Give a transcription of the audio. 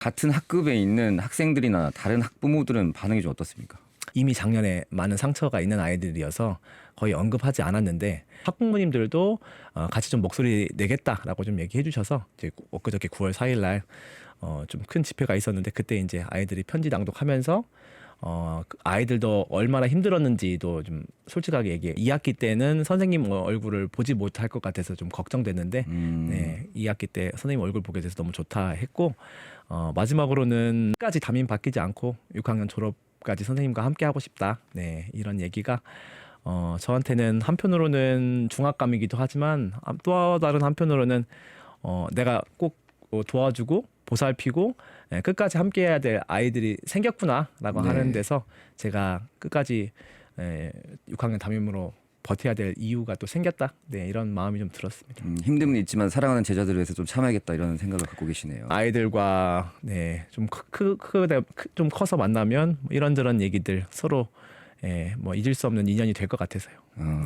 같은 학급에 있는 학생들이나 다른 학부모들은 반응이 좀 어떻습니까? 이미 작년에 많은 상처가 있는 아이들이어서 거의 언급하지 않았는데 학부모님들도 어, 같이 좀 목소리 내겠다라고 좀 얘기해 주셔서 이제 엊그저께 9월 4일 날 어, 좀 큰 집회가 있었는데 그때 이제 아이들이 편지 낭독하면서 어, 그 아이들도 얼마나 힘들었는지도 좀 솔직하게 얘기해. 2학기 때는 선생님 얼굴을 보지 못할 것 같아서 좀 걱정됐는데 음, 네, 2학기 때 선생님 얼굴 보게 돼서 너무 좋다 했고 어, 마지막으로는 끝까지 담임 바뀌지 않고 6학년 졸업까지 선생님과 함께 하고 싶다. 네, 이런 얘기가 어, 저한테는 한편으로는 중압감이기도 하지만 아, 또 다른 한편으로는 어, 내가 꼭 어, 도와주고 보살피고 예, 끝까지 함께해야 될 아이들이 생겼구나라고 네. 하는 데서 제가 끝까지 예, 6학년 담임으로 버텨야 될 이유가 또 생겼다. 네, 이런 마음이 좀 들었습니다. 음, 힘듦은 있지만 사랑하는 제자들을 위해서 좀 참아야겠다 이런 생각을 갖고 계시네요. 아이들과 네좀크크좀 커서 만나면 뭐 이런저런 얘기들 서로 예, 뭐 잊을 수 없는 인연이 될 것 같아서요. 어,